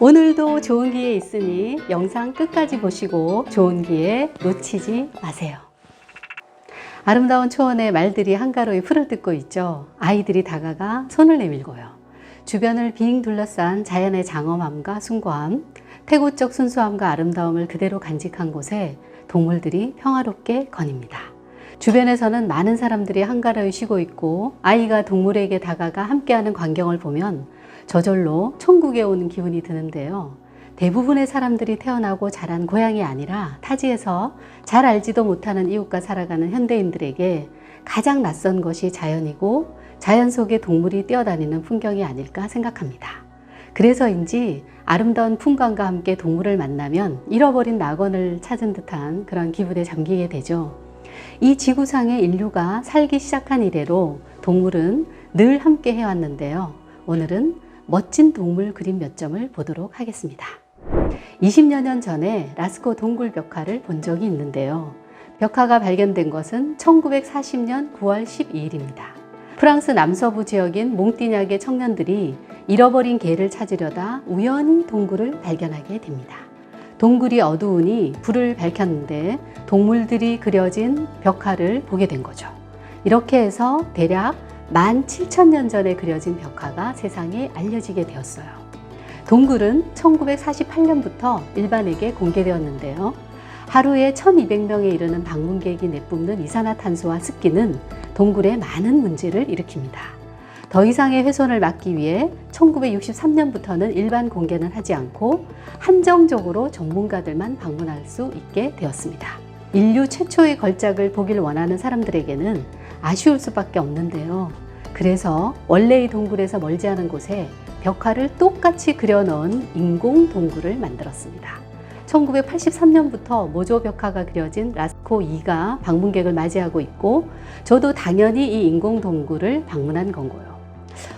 오늘도 좋은 기회 있으니 영상 끝까지 보시고 좋은 기회 놓치지 마세요. 아름다운 초원에 말들이 한가로이 풀을 뜯고 있죠. 아이들이 다가가 손을 내밀고요. 주변을 빙 둘러싼 자연의 장엄함과 숭고함, 태고적 순수함과 아름다움을 그대로 간직한 곳에 동물들이 평화롭게 거닙니다. 주변에서는 많은 사람들이 한가로이 쉬고 있고 아이가 동물에게 다가가 함께하는 광경을 보면 저절로 천국에 온 기분이 드는데요. 대부분의 사람들이 태어나고 자란 고향이 아니라 타지에서 잘 알지도 못하는 이웃과 살아가는 현대인들에게 가장 낯선 것이 자연이고 자연 속에 동물이 뛰어다니는 풍경이 아닐까 생각합니다. 그래서인지 아름다운 풍광과 함께 동물을 만나면 잃어버린 낙원을 찾은 듯한 그런 기분에 잠기게 되죠. 이 지구상의 인류가 살기 시작한 이래로 동물은 늘 함께 해왔는데요. 오늘은 멋진 동물 그림 몇 점을 보도록 하겠습니다. 20여 년 전에 라스코 동굴 벽화를 본 적이 있는데요. 벽화가 발견된 것은 1940년 9월 12일입니다. 프랑스 남서부 지역인 몽띠냐의 청년들이 잃어버린 개를 찾으려다 우연히 동굴을 발견하게 됩니다. 동굴이 어두우니 불을 밝혔는데 동물들이 그려진 벽화를 보게 된 거죠. 이렇게 해서 대략 17,000년 전에 그려진 벽화가 세상에 알려지게 되었어요. 동굴은 1948년부터 일반에게 공개되었는데요. 하루에 1200명에 이르는 방문객이 내뿜는 이산화탄소와 습기는 동굴에 많은 문제를 일으킵니다. 더 이상의 훼손을 막기 위해 1963년부터는 일반 공개는 하지 않고 한정적으로 전문가들만 방문할 수 있게 되었습니다. 인류 최초의 걸작을 보길 원하는 사람들에게는 아쉬울 수밖에 없는데요. 그래서 원래의 동굴에서 멀지 않은 곳에 벽화를 똑같이 그려넣은 인공 동굴을 만들었습니다. 1983년부터 모조 벽화가 그려진 라스코 2가 방문객을 맞이하고 있고 저도 당연히 이 인공 동굴을 방문한 건고요.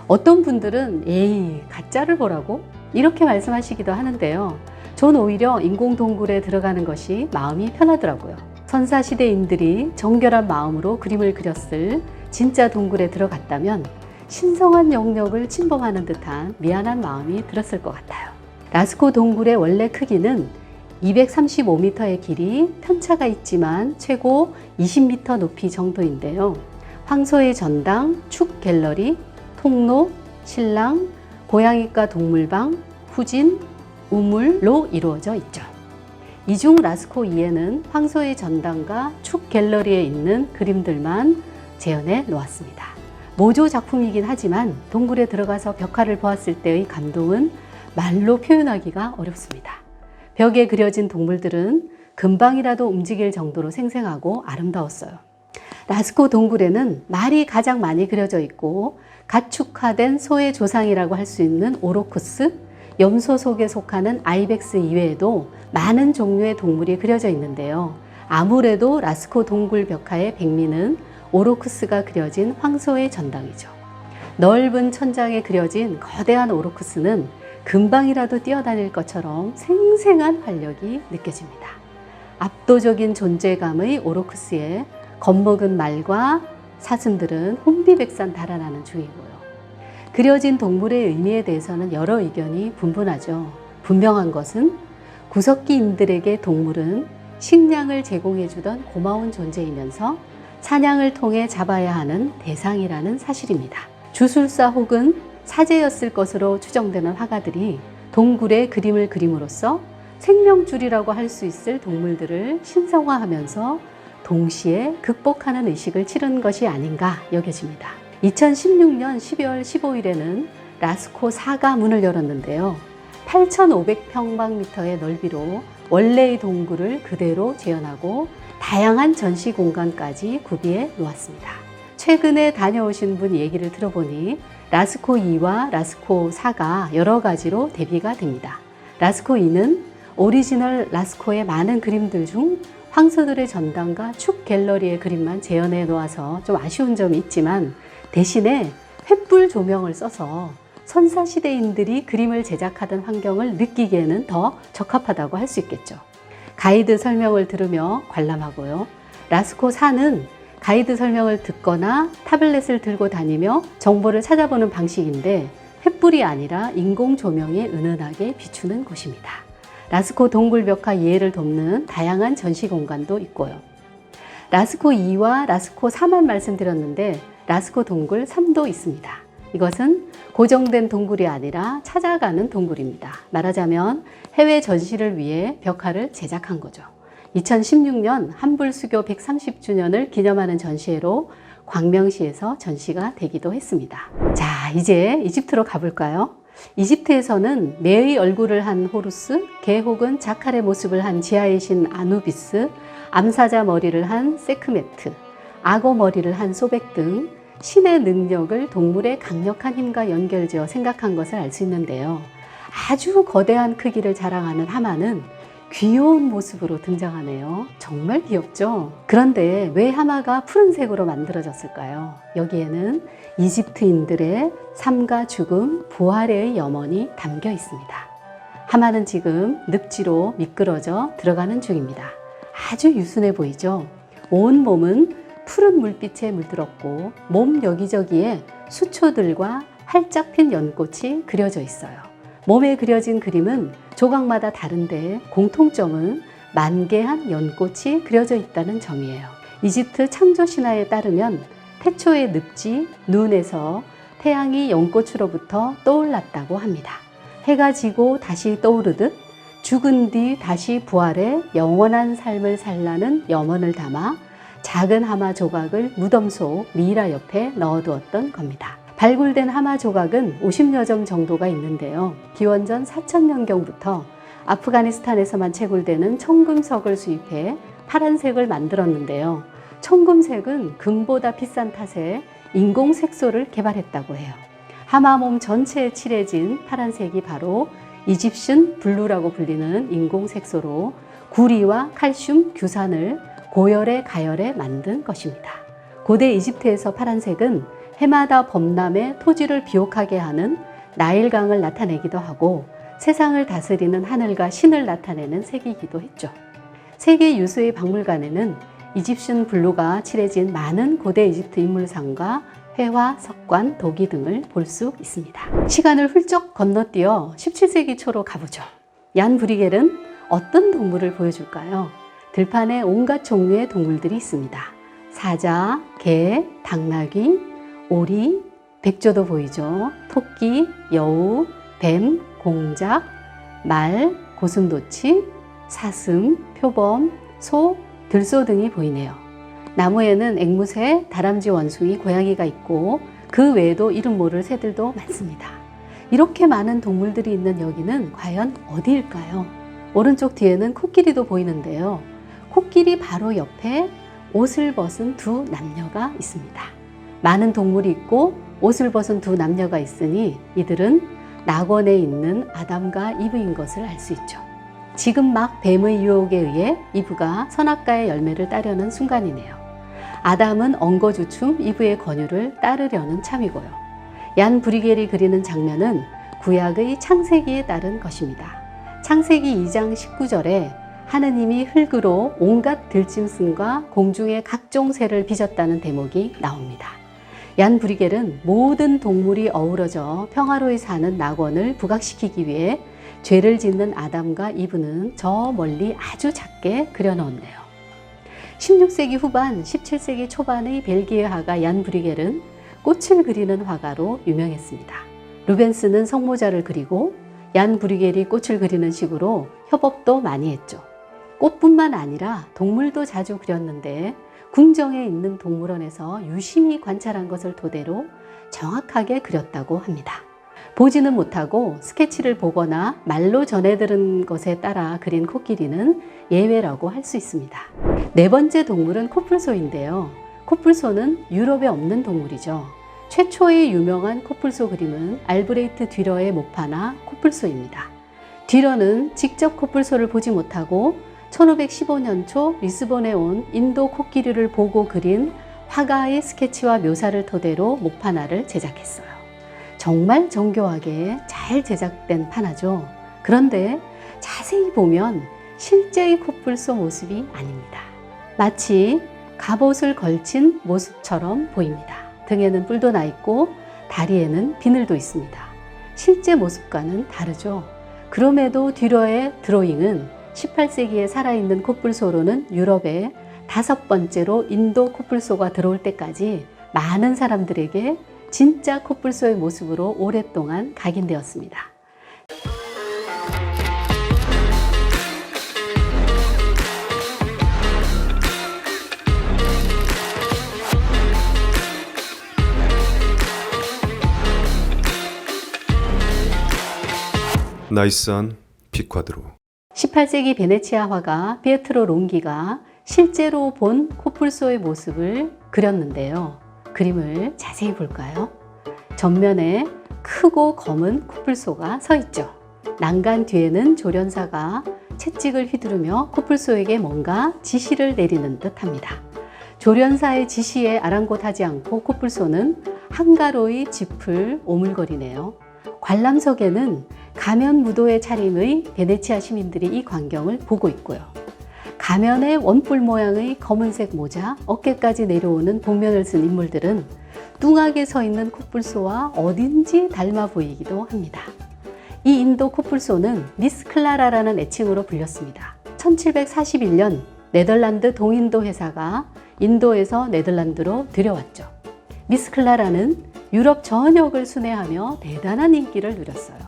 어떤 분들은 에이 가짜를 보라고 이렇게 말씀하시기도 하는데요. 전 오히려 인공 동굴에 들어가는 것이 마음이 편하더라고요. 선사 시대인들이 정결한 마음으로 그림을 그렸을 진짜 동굴에 들어갔다면 신성한 영역을 침범하는 듯한 미안한 마음이 들었을 것 같아요. 라스코 동굴의 원래 크기는 235m의 길이 편차가 있지만 최고 20m 높이 정도인데요. 황소의 전당, 축 갤러리, 통로, 신랑, 고양이과 동물방, 후진, 우물로 이루어져 있죠. 이중 라스코 2에는 황소의 전당과 축 갤러리에 있는 그림들만 재현해 놓았습니다. 모조 작품이긴 하지만 동굴에 들어가서 벽화를 보았을 때의 감동은 말로 표현하기가 어렵습니다. 벽에 그려진 동물들은 금방이라도 움직일 정도로 생생하고 아름다웠어요. 라스코 동굴에는 말이 가장 많이 그려져 있고 가축화된 소의 조상이라고 할 수 있는 오로쿠스, 염소 속에 속하는 아이벡스 이외에도 많은 종류의 동물이 그려져 있는데요. 아무래도 라스코 동굴 벽화의 백미는 오로쿠스가 그려진 황소의 전당이죠. 넓은 천장에 그려진 거대한 오로쿠스는 금방이라도 뛰어다닐 것처럼 생생한 활력이 느껴집니다. 압도적인 존재감의 오로쿠스에 겁먹은 말과 사슴들은 혼비백산 달아나는 중이고요. 그려진 동물의 의미에 대해서는 여러 의견이 분분하죠. 분명한 것은 구석기인들에게 동물은 식량을 제공해주던 고마운 존재이면서 사냥을 통해 잡아야 하는 대상이라는 사실입니다. 주술사 혹은 사제였을 것으로 추정되는 화가들이 동굴의 그림을 그림으로써 생명줄이라고 할 수 있을 동물들을 신성화하면서 동시에 극복하는 의식을 치른 것이 아닌가 여겨집니다. 2016년 12월 15일에는 라스코 4가 문을 열었는데요. 8,500평방미터의 넓이로 원래의 동굴을 그대로 재현하고 다양한 전시 공간까지 구비해 놓았습니다. 최근에 다녀오신 분 얘기를 들어보니 라스코 2와 라스코 4가 여러 가지로 대비가 됩니다. 라스코 2는 오리지널 라스코의 많은 그림들 중 황소들의 전당과 축 갤러리의 그림만 재현해 놓아서 좀 아쉬운 점이 있지만 대신에 횃불 조명을 써서 선사 시대인들이 그림을 제작하던 환경을 느끼기에는 더 적합하다고 할 수 있겠죠. 가이드 설명을 들으며 관람하고요. 라스코 4는 가이드 설명을 듣거나 타블렛을 들고 다니며 정보를 찾아보는 방식인데 햇불이 아니라 인공 조명에 은은하게 비추는 곳입니다. 라스코 동굴 벽화 이해를 돕는 다양한 전시 공간도 있고요. 라스코 2와 라스코 4만 말씀드렸는데 라스코 동굴 3도 있습니다. 이것은 고정된 동굴이 아니라 찾아가는 동굴입니다. 말하자면 해외 전시를 위해 벽화를 제작한 거죠. 2016년 한불 수교 130주년을 기념하는 전시회로 광명시에서 전시가 되기도 했습니다. 자, 이제 이집트로 가볼까요? 이집트에서는 매의 얼굴을 한 호루스, 개 혹은 자칼의 모습을 한 지하의 신 아누비스, 암사자 머리를 한 세크메트, 악어 머리를 한 소백 등 신의 능력을 동물의 강력한 힘과 연결지어 생각한 것을 알 수 있는데요. 아주 거대한 크기를 자랑하는 하마는 귀여운 모습으로 등장하네요. 정말 귀엽죠? 그런데 왜 하마가 푸른색으로 만들어졌을까요? 여기에는 이집트인들의 삶과 죽음, 부활의 염원이 담겨 있습니다. 하마는 지금 늪지로 미끄러져 들어가는 중입니다. 아주 유순해 보이죠? 온 몸은 푸른 물빛에 물들었고 몸 여기저기에 수초들과 활짝 핀 연꽃이 그려져 있어요. 몸에 그려진 그림은 조각마다 다른데 공통점은 만개한 연꽃이 그려져 있다는 점이에요. 이집트 창조 신화에 따르면 태초의 늪지 눈에서 태양이 연꽃으로부터 떠올랐다고 합니다. 해가 지고 다시 떠오르듯 죽은 뒤 다시 부활해 영원한 삶을 살라는 염원을 담아 작은 하마 조각을 무덤 속 미이라 옆에 넣어두었던 겁니다. 발굴된 하마 조각은 50여 점 정도가 있는데요. 기원전 4000년경부터 아프가니스탄에서만 채굴되는 청금석을 수입해 파란색을 만들었는데요. 청금색은 금보다 비싼 탓에 인공 색소를 개발했다고 해요. 하마 몸 전체에 칠해진 파란색이 바로 이집션 블루라고 불리는 인공 색소로 구리와 칼슘, 규산을 고열에 가열에 만든 것입니다. 고대 이집트에서 파란색은 해마다 범람의 토지를 비옥하게 하는 나일강을 나타내기도 하고 세상을 다스리는 하늘과 신을 나타내는 색이기도 했죠. 세계 유수의 박물관에는 이집션 블루가 칠해진 많은 고대 이집트 인물상과 회화, 석관, 도기 등을 볼 수 있습니다. 시간을 훌쩍 건너뛰어 17세기 초로 가보죠. 얀 브리겔은 어떤 동물을 보여줄까요? 들판에 온갖 종류의 동물들이 있습니다. 사자, 개, 당나귀, 오리, 백조도 보이죠. 토끼, 여우, 뱀, 공작, 말, 고슴도치, 사슴, 표범, 소, 들소 등이 보이네요. 나무에는 앵무새, 다람쥐 원숭이, 고양이가 있고 그 외에도 이름 모를 새들도 많습니다. 이렇게 많은 동물들이 있는 여기는 과연 어디일까요? 오른쪽 뒤에는 코끼리도 보이는데요. 코끼리 바로 옆에 옷을 벗은 두 남녀가 있습니다. 많은 동물이 있고 옷을 벗은 두 남녀가 있으니 이들은 낙원에 있는 아담과 이브인 것을 알 수 있죠. 지금 막 뱀의 유혹에 의해 이브가 선악과의 열매를 따려는 순간이네요. 아담은 엉거주춤 이브의 권유를 따르려는 참이고요. 얀 브리겔이 그리는 장면은 구약의 창세기에 따른 것입니다. 창세기 2장 19절에 하느님이 흙으로 온갖 들짐승과 공중의 각종 새를 빚었다는 대목이 나옵니다. 얀 브리겔은 모든 동물이 어우러져 평화로이 사는 낙원을 부각시키기 위해 죄를 짓는 아담과 이브는 저 멀리 아주 작게 그려놓았네요. 16세기 후반, 17세기 초반의 벨기에 화가 얀 브리겔은 꽃을 그리는 화가로 유명했습니다. 루벤스는 성모자를 그리고 얀 브리겔이 꽃을 그리는 식으로 협업도 많이 했죠. 꽃뿐만 아니라 동물도 자주 그렸는데 궁정에 있는 동물원에서 유심히 관찰한 것을 토대로 정확하게 그렸다고 합니다. 보지는 못하고 스케치를 보거나 말로 전해 들은 것에 따라 그린 코끼리는 예외라고 할 수 있습니다. 네 번째 동물은 코뿔소인데요. 코뿔소는 유럽에 없는 동물이죠. 최초의 유명한 코뿔소 그림은 알브레이트 뒤러의 목파나 코뿔소입니다. 뒤러는 직접 코뿔소를 보지 못하고 1515년 초 리스본에 온 인도 코끼리를 보고 그린 화가의 스케치와 묘사를 토대로 목판화를 제작했어요. 정말 정교하게 잘 제작된 판화죠. 그런데 자세히 보면 실제의 코뿔소 모습이 아닙니다. 마치 갑옷을 걸친 모습처럼 보입니다. 등에는 뿔도 나 있고 다리에는 비늘도 있습니다. 실제 모습과는 다르죠. 그럼에도 듀러의 드로잉은 18세기에 살아있는 코뿔소로는 유럽에 다섯 번째로 인도 코뿔소가 들어올 때까지 많은 사람들에게 진짜 코뿔소의 모습으로 오랫동안 각인되었습니다. 나이스한 피콰드로 18세기 베네치아 화가 피에트로 롱기가 실제로 본 코뿔소의 모습을 그렸는데요. 그림을 자세히 볼까요? 전면에 크고 검은 코뿔소가 서 있죠. 난간 뒤에는 조련사가 채찍을 휘두르며 코뿔소에게 뭔가 지시를 내리는 듯 합니다. 조련사의 지시에 아랑곳하지 않고 코뿔소는 한가로이 짚을 오물거리네요. 관람석에는 가면 무도의 차림의 베네치아 시민들이 이 광경을 보고 있고요. 가면에 원뿔 모양의 검은색 모자, 어깨까지 내려오는 복면을 쓴 인물들은 뚱하게 서 있는 코뿔소와 어딘지 닮아 보이기도 합니다. 이 인도 코뿔소는 미스 클라라라는 애칭으로 불렸습니다. 1741년 네덜란드 동인도 회사가 인도에서 네덜란드로 들여왔죠. 미스 클라라는 유럽 전역을 순회하며 대단한 인기를 누렸어요.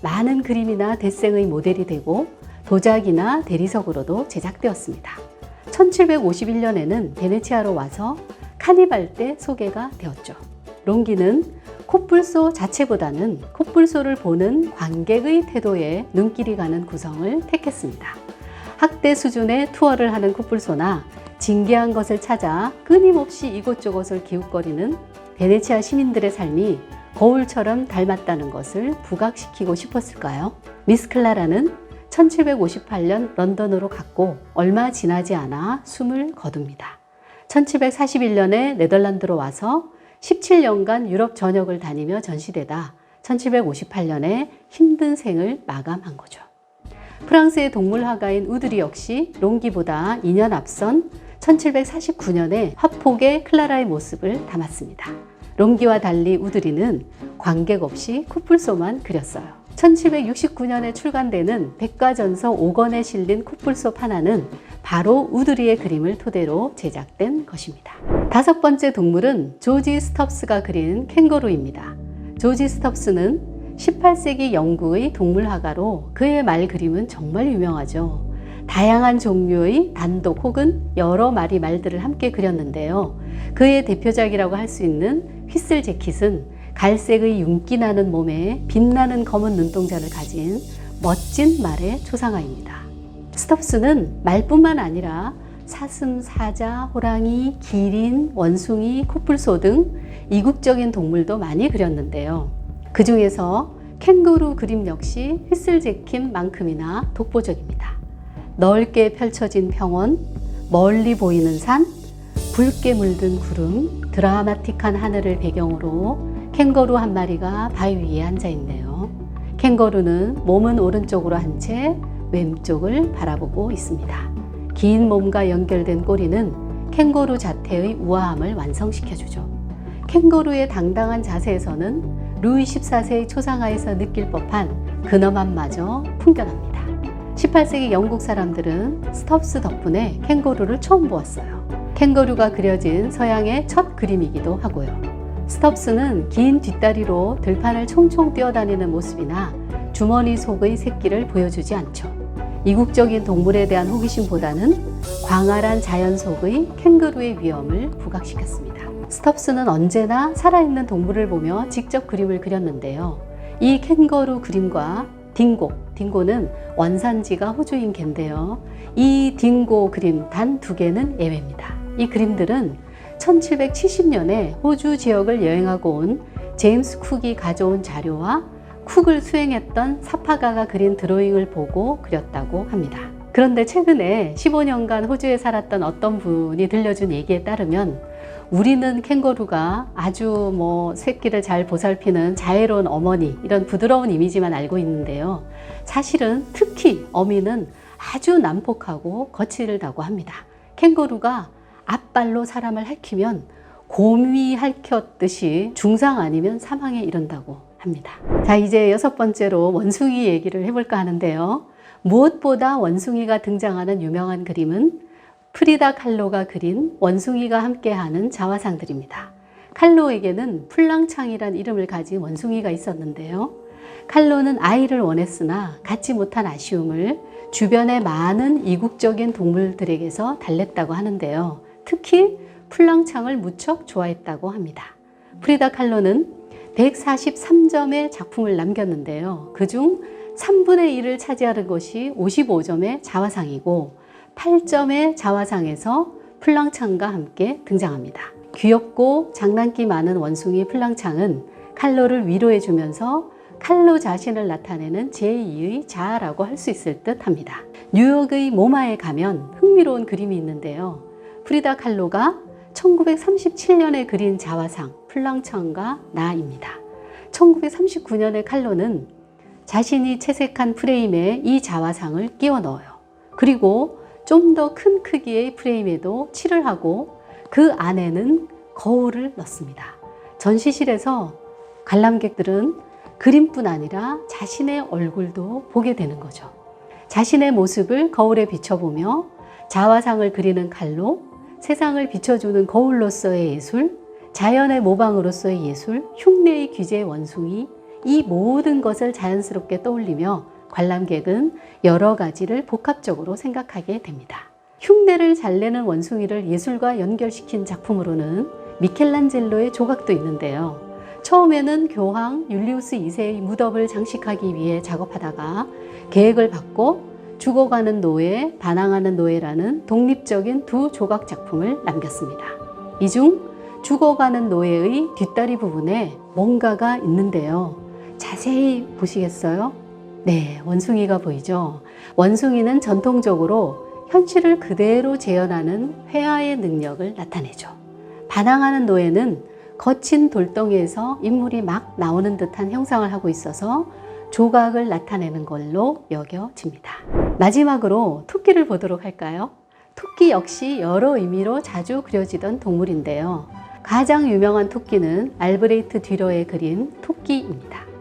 많은 그림이나 대생의 모델이 되고 도자기나 대리석으로도 제작되었습니다. 1751년에는 베네치아로 와서 카니발 때 소개가 되었죠. 롱기는 코뿔소 자체보다는 코뿔소를 보는 관객의 태도에 눈길이 가는 구성을 택했습니다. 학대 수준의 투어를 하는 코뿔소나 진기한 것을 찾아 끊임없이 이곳저곳을 기웃거리는 베네치아 시민들의 삶이 거울처럼 닮았다는 것을 부각시키고 싶었을까요? 미스 클라라는 1758년 런던으로 갔고 얼마 지나지 않아 숨을 거둡니다. 1741년에 네덜란드로 와서 17년간 유럽 전역을 다니며 전시되다 1758년에 힘든 생을 마감한 거죠. 프랑스의 동물화가인 우드리 역시 롱기보다 2년 앞선 1749년에 화폭의 클라라의 모습을 담았습니다. 롱기와 달리 우드리는 관객 없이 코뿔소만 그렸어요. 1769년에 출간되는 백과전서 5권에 실린 코뿔소 판화는 바로 우드리의 그림을 토대로 제작된 것입니다. 다섯 번째 동물은 조지 스텁스가 그린 캥거루입니다. 조지 스텁스는 18세기 영국의 동물화가로 그의 말 그림은 정말 유명하죠. 다양한 종류의 단독 혹은 여러 마리 말들을 함께 그렸는데요. 그의 대표작이라고 할 수 있는 휘슬 재킷은 갈색의 윤기 나는 몸에 빛나는 검은 눈동자를 가진 멋진 말의 초상화입니다. 스톱스는 말뿐만 아니라 사슴, 사자, 호랑이, 기린, 원숭이, 코뿔소 등 이국적인 동물도 많이 그렸는데요. 그 중에서 캥거루 그림 역시 휘슬제킴만큼이나 독보적입니다. 넓게 펼쳐진 평원, 멀리 보이는 산, 붉게 물든 구름, 드라마틱한 하늘을 배경으로 캥거루 한 마리가 바위 위에 앉아 있네요. 캥거루는 몸은 오른쪽으로 한 채 왼쪽을 바라보고 있습니다. 긴 몸과 연결된 꼬리는 캥거루 자태의 우아함을 완성시켜주죠. 캥거루의 당당한 자세에서는 루이 14세의 초상화에서 느낄 법한 근엄함마저 풍겨납니다. 18세기 영국 사람들은 스톱스 덕분에 캥거루를 처음 보았어요. 캥거루가 그려진 서양의 첫 그림이기도 하고요. 스톱스는 긴 뒷다리로 들판을 총총 뛰어다니는 모습이나 주머니 속의 새끼를 보여주지 않죠. 이국적인 동물에 대한 호기심보다는 광활한 자연 속의 캥거루의 위험을 부각시켰습니다. 스톱스는 언제나 살아있는 동물을 보며 직접 그림을 그렸는데요. 이 캥거루 그림과 딩고, 딩고는 원산지가 호주인 개인데요. 이 딩고 그림 단 두 개는 예외입니다. 이 그림들은 1770년에 호주 지역을 여행하고 온 제임스 쿡이 가져온 자료와 쿡을 수행했던 사파가가 그린 드로잉을 보고 그렸다고 합니다. 그런데 최근에 15년간 호주에 살았던 어떤 분이 들려준 얘기에 따르면 우리는 캥거루가 아주 뭐 새끼를 잘 보살피는 자애로운 어머니 이런 부드러운 이미지만 알고 있는데요. 사실은 특히 어미는 아주 난폭하고 거칠다고 합니다. 캥거루가 앞발로 사람을 핥히면 곰이 핥혔듯이 중상 아니면 사망에 이른다고 합니다. 자, 이제 여섯 번째로 원숭이 얘기를 해볼까 하는데요. 무엇보다 원숭이가 등장하는 유명한 그림은 프리다 칼로가 그린 원숭이가 함께하는 자화상들입니다. 칼로에게는 풀랑창이란 이름을 가진 원숭이가 있었는데요. 칼로는 아이를 원했으나 갖지 못한 아쉬움을 주변의 많은 이국적인 동물들에게서 달랬다고 하는데요. 특히 풀랑창을 무척 좋아했다고 합니다. 프리다 칼로는 143점의 작품을 남겼는데요. 그중 3분의 1을 차지하는 것이 55점의 자화상이고 8점의 자화상에서 플랑창과 함께 등장합니다. 귀엽고 장난기 많은 원숭이 플랑창은 칼로를 위로해 주면서 칼로 자신을 나타내는 제2의 자아라고 할 수 있을 듯 합니다. 뉴욕의 모마에 가면 흥미로운 그림이 있는데요. 프리다 칼로가 1937년에 그린 자화상 플랑창과 나입니다. 1939년에 칼로는 자신이 채색한 프레임에 이 자화상을 끼워 넣어요. 그리고 좀 더 큰 크기의 프레임에도 칠을 하고 그 안에는 거울을 넣습니다. 전시실에서 관람객들은 그림뿐 아니라 자신의 얼굴도 보게 되는 거죠. 자신의 모습을 거울에 비춰보며 자화상을 그리는 칼로 세상을 비춰주는 거울로서의 예술, 자연의 모방으로서의 예술, 흉내의 귀재 원숭이, 이 모든 것을 자연스럽게 떠올리며 관람객은 여러 가지를 복합적으로 생각하게 됩니다. 흉내를 잘 내는 원숭이를 예술과 연결시킨 작품으로는 미켈란젤로의 조각도 있는데요. 처음에는 교황 율리우스 2세의 무덤을 장식하기 위해 작업하다가 계획을 바꿔 죽어가는 노예, 반항하는 노예라는 독립적인 두 조각 작품을 남겼습니다. 이 중 죽어가는 노예의 뒷다리 부분에 뭔가가 있는데요. 자세히 보시겠어요? 네, 원숭이가 보이죠? 원숭이는 전통적으로 현실을 그대로 재현하는 회화의 능력을 나타내죠. 반항하는 노예는 거친 돌덩이에서 인물이 막 나오는 듯한 형상을 하고 있어서 조각을 나타내는 걸로 여겨집니다. 마지막으로 토끼를 보도록 할까요? 토끼 역시 여러 의미로 자주 그려지던 동물인데요. 가장 유명한 토끼는 알브레이트 듀러의 그린 토끼입니다.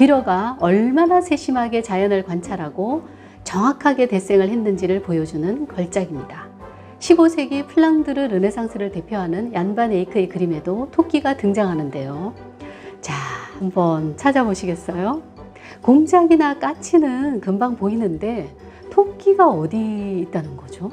듀러가 얼마나 세심하게 자연을 관찰하고 정확하게 데생을 했는지를 보여주는 걸작입니다. 15세기 플랑드르 르네상스를 대표하는 얀반 에이크의 그림에도 토끼가 등장하는데요. 자, 한번 찾아보시겠어요? 공작이나 까치는 금방 보이는데 토끼가 어디 있다는 거죠?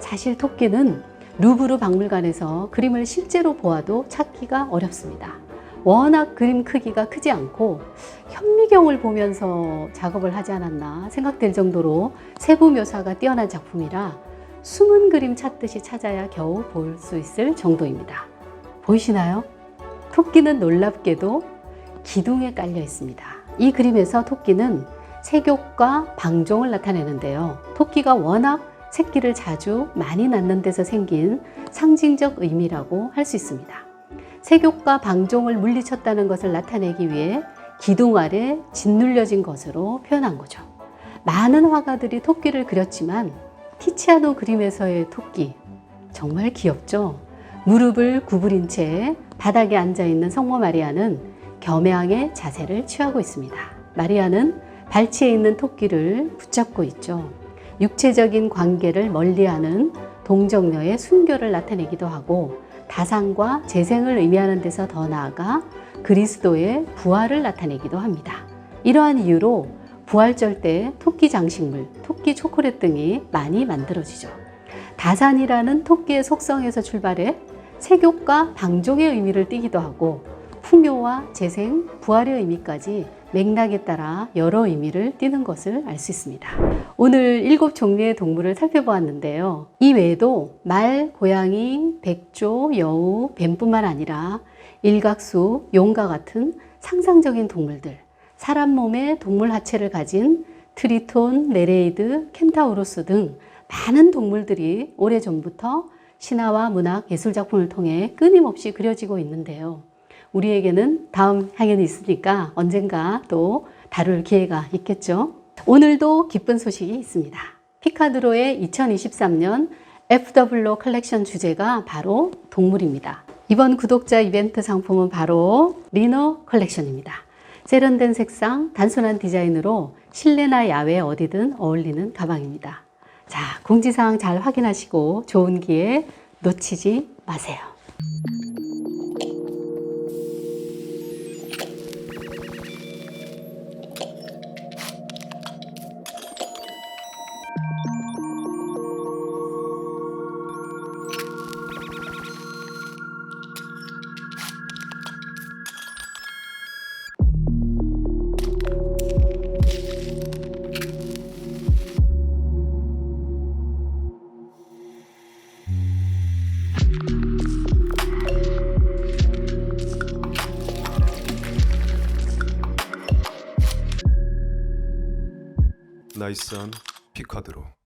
사실 토끼는 루브르 박물관에서 그림을 실제로 보아도 찾기가 어렵습니다. 워낙 그림 크기가 크지 않고 현미경을 보면서 작업을 하지 않았나 생각될 정도로 세부 묘사가 뛰어난 작품이라 숨은 그림 찾듯이 찾아야 겨우 볼 수 있을 정도입니다. 보이시나요? 토끼는 놀랍게도 기둥에 깔려 있습니다. 이 그림에서 토끼는 색욕과 방종을 나타내는데요. 토끼가 워낙 새끼를 자주 많이 낳는 데서 생긴 상징적 의미라고 할 수 있습니다. 색욕과 방종을 물리쳤다는 것을 나타내기 위해 기둥 아래 짓눌려진 것으로 표현한 거죠. 많은 화가들이 토끼를 그렸지만 티치아노 그림에서의 토끼 정말 귀엽죠? 무릎을 구부린 채 바닥에 앉아 있는 성모 마리아는 겸양의 자세를 취하고 있습니다. 마리아는 발치에 있는 토끼를 붙잡고 있죠. 육체적인 관계를 멀리하는 동정녀의 순교를 나타내기도 하고 다상과 재생을 의미하는 데서 더 나아가 그리스도의 부활을 나타내기도 합니다. 이러한 이유로 부활절 때 토끼 장식물, 토끼 초콜릿 등이 많이 만들어지죠. 다산이라는 토끼의 속성에서 출발해 색욕과 방종의 의미를 띠기도 하고 풍요와 재생, 부활의 의미까지 맥락에 따라 여러 의미를 띠는 것을 알 수 있습니다. 오늘 일곱 종류의 동물을 살펴보았는데요. 이 외에도 말, 고양이, 백조, 여우, 뱀뿐만 아니라 일각수, 용과 같은 상상적인 동물들, 사람 몸에 동물 하체를 가진 트리톤, 네레이드, 켄타우로스 등 많은 동물들이 오래전부터 신화와 문학, 예술 작품을 통해 끊임없이 그려지고 있는데요. 우리에게는 다음 향연이 있으니까 언젠가 또 다룰 기회가 있겠죠. 오늘도 기쁜 소식이 있습니다. 피카드로의 2023년 FW 컬렉션 주제가 바로 동물입니다. 이번 구독자 이벤트 상품은 바로 리너 컬렉션입니다. 세련된 색상, 단순한 디자인으로 실내나 야외 어디든 어울리는 가방입니다. 자, 공지사항 잘 확인하시고 좋은 기회 놓치지 마세요. 나이스한 피카드로